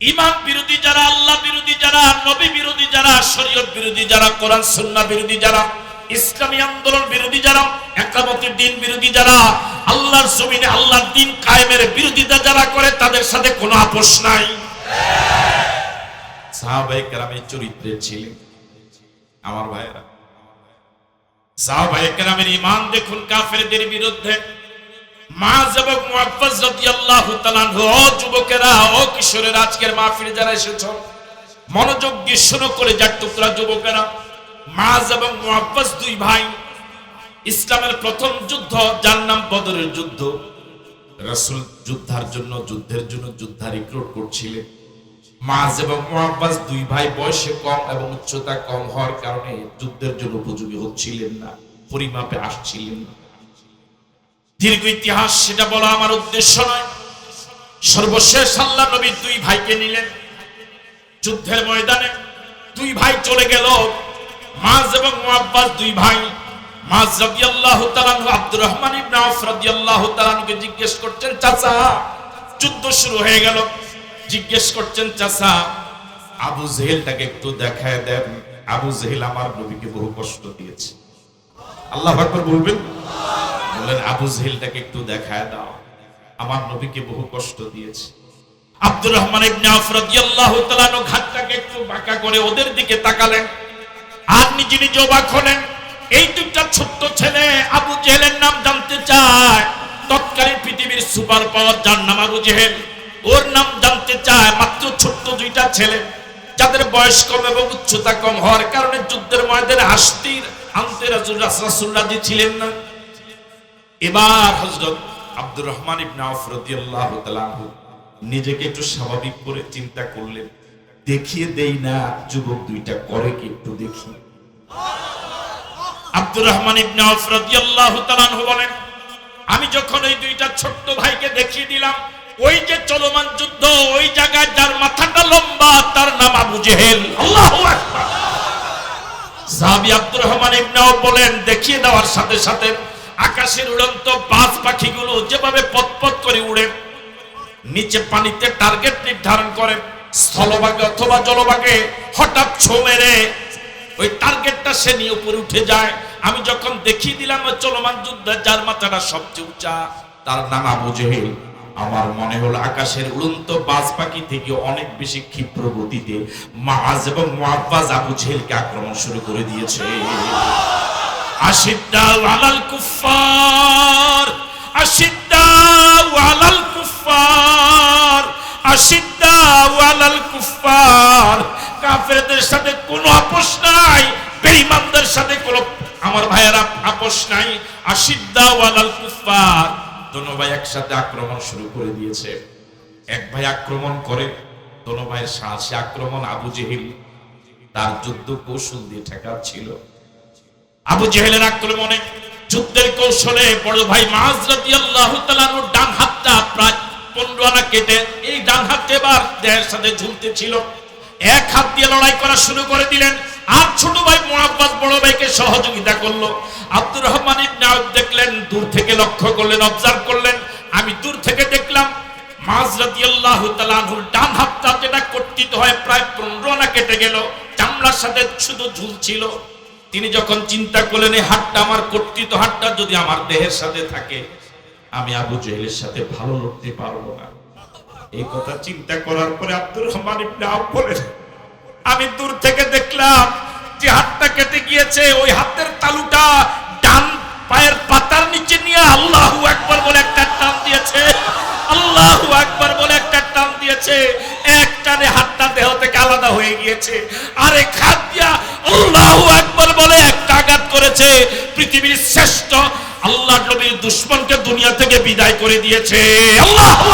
ইমান বিরোধী যারা, আল্লাহ বিরোধী যারা, নবী বিরোধী যারা, শরীয়ত বিরোধী যারা, কোরআন, সুন্নাহ বিরোধী যারা, ইসলামী আন্দোলন বিরোধী যারা একামতের দিন বিরোধী যারা, আল্লাহর জমিনে আল্লাহর দিন কায়েমের বিরোধিতা যারা করে, তাদের সাথে কোনো আপোষ নাই। সাহাবাই কেরামের চরিত্রের ছিলেন। আমার ভাইয়েরা সাহাবাই কেরামের ইমান দেখুন কাফেরদের বিরুদ্ধে। মাজ এবং মুআফফাজ রাদিয়াল্লাহু যুবকেরা আজকের মনোযোগ করে যুবকেরা। দুই ভাই, ইসলামের প্রথম যুদ্ধ, যার নাম যুদ্ধ। জন্য, যুদ্ধের জন্য রিক্রুট করছিলেন। মাজ এবং দুই ভাই বয়সে কম এবং উচ্চতা কম হওয়ার কারণে যুদ্ধের জন্য উপযোগী হচ্ছিলেন না, পরিমাপে আসছিলেন না। দীর্ঘ ইতিহাস, সেটা বলা আমার উদ্দেশ্য নয়। সর্বশেষ আল্লাহ নবী দুই ভাইকে নিলেন। যুদ্ধের ময়দানে দুই ভাই চলে গেল। মাজ এবং মুআব্বাস দুই ভাই। মাজ রাদিয়াল্লাহু তাআলা আব্দুর রহমান ইবনে আউফ রাদিয়াল্লাহু তাআলা আনহুকে জিজ্ঞেস করছেন, চাচা, যুদ্ধ শুরু হয়ে গেল। জিজ্ঞেস করছেন, চাচা, আবু জেহেলটাকে একটু দেখায় দেন। আবু জেহেল আমার নবীকে বহু কষ্ট দিয়েছে। আল্লাহ আকবার বলবেন? বললেন, আবু জেহেলটাকে একটু দেখায় দাও। আমার নবীকে বহু কষ্ট দিয়েছে। আব্দুর রহমান ইবনে আউফ রাদিয়াল্লাহু তাআলা ঘাটটাকে একটু বাঁকা করে ওদের দিকে তাকালেন। আর নিজে নিজে অবাক হলেন। এই দুটা ছোট্ট ছেলে আবু জেহেলের নাম জানতে চায়। তৎকালীন পৃথিবীর সুপার পাওয়ার যার নাম আবু জেহেল, ওর নাম জানতে চায় মাত্র ছোট্ট দুইটা ছেলে। যাদের বয়স কম এবং উচ্চতা কম হওয়ার কারণে যুদ্ধের ময়দানে হাসতির আনতে রাসূল রাসূলুল্লাহ ছিলেন না। এবার হযরত আব্দুর রহমান ইবনে নিজেকে একটু স্বাভাবিক করে চিন্তা করলেন, দেখিয়ে দেই না, যুবক দুইটা করে কি একটু দেখি? আব্দুর রহমান ইবনে বলেন, আমি যখন ওই দুইটা ছোট্ট ভাইকে দেখিয়ে দিলাম, ওই যে চলমান যুদ্ধ, ওই জায়গায় যার মাথাটা লম্বা, তার নাম আবু জেহেল। আল্লাহু আকবার। আব্দুর রহমান ইবনে আউফ বলেন, দেখিয়ে দেওয়ার সাথে সাথে আকাশের উড়ন্ত বাজ পাখিগুলো যেভাবে পথপথ করে উড়ে, নিচে পানিতে টার্গেট নির্ধারণ করে, স্থলভাগে অথবা জলভাগে হঠাৎ ছো মেরে, ওই টার্গেটটা সে নিয়ে উপরে উঠে যায়। আমি যখন দেখিয়ে দিলাম ওই চলমান যুদ্ধে যার মাথাটা সবচেয়ে উঁচা, তার নাম আবু জেহেল। আমার মনে হলো আকাশের উড়ন্ত বাজ পাখি থেকে অনেক বেশি ক্ষিপ্র গতিতে মাজ এবং মুআব্বাজ আবু জেহেলকে আক্রমণ শুরু করে দিয়েছে। আশিদ্দাউ আলাল কুফার আশিদ্দাউ আলাল কুফার আশিদ্দাউ আলাল কুফার কাফেরদের সাথে কোনো আপোষ নাই, বেঈমানদের সাথে কোনো আমার ভাইয়েরা, আপোষ নাই। আশিদ্দাউ আলাল কুফার দোনো ভাই একসাথে আক্রমণ শুরু করে দিয়েছে। এক ভাই আক্রমণ করে, দোনো ভাইয়ের সাহসী আক্রমণ আবু জেহিল। তার যুদ্ধ কৌশল দিয়ে ঠেকাচ্ছিল। আবু জেহেলের আক্রমণে যুদ্ধের কৌশলে বড় ভাই রাদিয়াল্লাহু তাআলার ডান হাতটা প্রায় পনেরো আনা কেটে, এই ডান হাতটা এবার দেহের সাথে ঝুলতে ছিল। এক হাত দিয়ে লড়াই করা শুরু করে দিলেন, আর ছোট ভাই মুআব্বাস বড় ভাইকে সহযোগিতা করল। আব্দুর রহমান ইবনে দেখলেন, দূর থেকে লক্ষ্য করলেন অবজার্ভ করলেন। আমি দূর থেকে দেখলাম মাজ রাদিয়াল্লাহু তাআলা আনহুর ডান হাতটা যেটা কর্তিত হয় প্রায় পনেরো আনা কেটে গেল, চামড়ার সাথে শুধু ঝুলছিল। তিনি যখন চিন্তা করলেন, এই হাতটা আমার কর্তৃত হাতটা যদি আমার দেহের সাথে থাকে, আমি আবু জেহেলের সাথে ভালো লড়তে পারব না। এই কথা চিন্তা করার পরে আব্দুর রহমান ইবনে আউফ বলেন, আমি দূর থেকে দেখলাম যে হাতটা কেটে গিয়েছে, ওই হাতের তালুটা ডান পায়ের পাতার নিচে নিয়ে আল্লাহু আকবার বলে একটা টান দিয়েছে। আল্লাহু আকবার বলে একটা টান দিয়েছে। এক টানে হাতটা দেহ থেকে আলাদা হয়ে গিয়েছে। আরে খাত দিয়া আল্লাহু আকবার বলে একটা আঘাত করেছে। পৃথিবীর শ্রেষ্ঠ আল্লাহ নবীর দুশ্মনকে দুনিয়া থেকে বিদায় করে দিয়েছে। আল্লাহু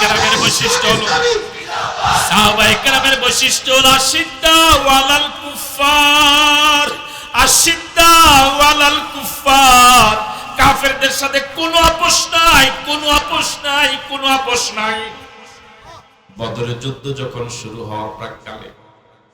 কেরামের বৈশিষ্ট্য কেরামের বৈশিষ্ট্য হল ওয়ালাল ওয়ালাল কুফার কাফেরদের সাথে কোনো আপোষ নাই, কোনো আপোষ নাই, কোনো আপোষ নাই। বদরের যুদ্ধ যখন শুরু হওয়ার প্রাককালে